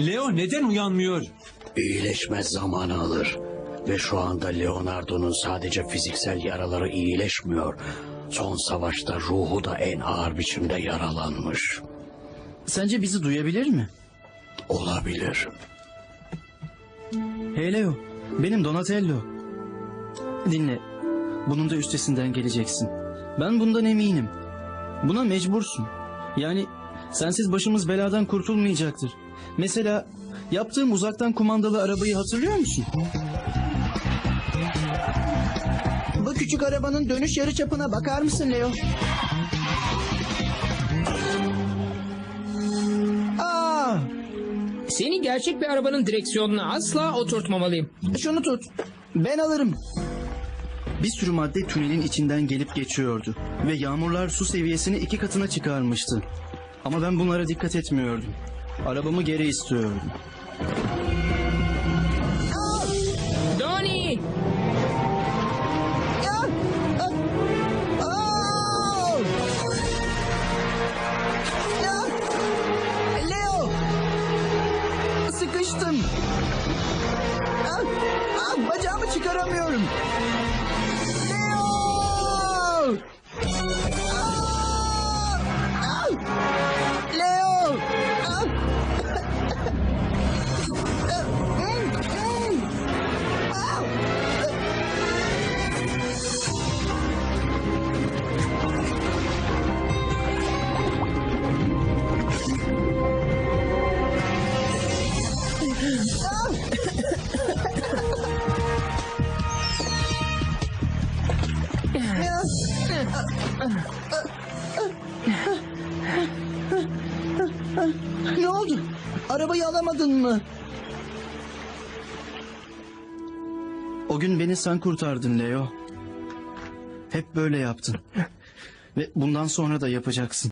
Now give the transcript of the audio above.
Leo neden uyanmıyor? İyileşme zamanı alır. Ve şu anda Leonardo'nun sadece fiziksel yaraları iyileşmiyor. Son savaşta ruhu da en ağır biçimde yaralanmış. Sence bizi duyabilir mi? Olabilir. Hey Leo, benim Donatello. Dinle, bunun da üstesinden geleceksin. Ben bundan eminim. Buna mecbursun. Yani sensiz başımız beladan kurtulmayacaktır. Mesela yaptığım uzaktan kumandalı arabayı hatırlıyor musun? Bu küçük arabanın dönüş yarıçapına bakar mısın Leo? Aa, Seni gerçek bir arabanın direksiyonuna asla oturtmamalıyım. şunu tut. Ben alırım. Bir sürü madde tünelin içinden gelip geçiyordu. Ve yağmurlar su seviyesini iki katına çıkarmıştı. Ama ben bunlara dikkat etmiyordum. Arabamı geri istiyordum. Donnie! Leo! Sıkıştım. Ah! Ah! Bacağımı çıkaramıyorum. Ne oldu? Arabayı alamadın mı? O gün beni sen kurtardın Leo. Hep böyle yaptın. Ve bundan sonra da yapacaksın.